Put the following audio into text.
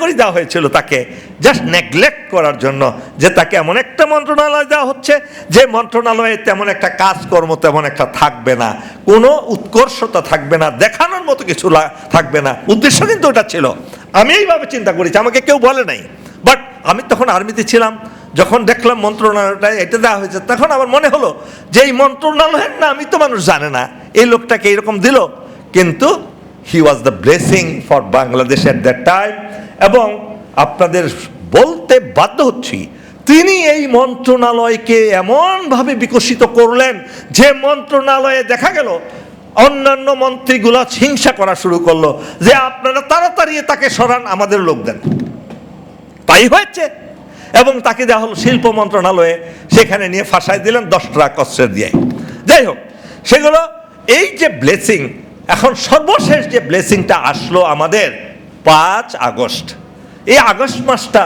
করে দেওয়া হয়েছিল তাকে। জাস্ট নেগলেক্ট করার জন্য যে তাকে এমন একটা মন্ত্রণালয় দেওয়া হচ্ছে, যে মন্ত্রণালয়ে তেমন একটা কাজকর্ম তেমন একটা থাকবে না। কোনো উৎকর্ষতা থাকবে না, দেখানোর মতো কিছু থাকবে না। উদ্দেশ্য কিন্তু ওটা ছিল। আমি এইভাবে চিন্তা করেছি, আমাকে কেউ বলে নাই। বাট আমি তখন আর্মিতে ছিলাম, যখন দেখলাম মন্ত্রণালয়টা এটা দেওয়া হয়েছে, তখন আমার মনে হলো যে এই মন্ত্রণালয়ের নামই তো মানুষ জানে না। এই লোকটাকে এরকম দিল, কিন্তু he was the blessing for Bangladesh at that time এবং আপনাদের বলতে বাধ্য হচ্ছি, তিনি এই মন্ত্রণালয়কে এমনভাবে বিকশিত করলেন যে মন্ত্রণালয়ে দেখা গেল, অন্যান্য মন্ত্রীগুলা হিংসা করা শুরু করল যে আপনারা তাড়াতাড়ি তাকে সরান, আমাদের লোক দেন। তাই হয়েছে। এবং তাকে দেওয়া হলো শিল্প মন্ত্রণালয়ে, সেখানে নিয়ে ফাঁসাই দিলেন দশ টাকা কষ্টের দিয়ে যাই হোক, সেগুলো এই যে ব্লেসিং এখন সর্বশেষ যে ব্লেসিংটা আসলো আমাদের পাঁচ আগস্ট। এই আগস্ট মাসটা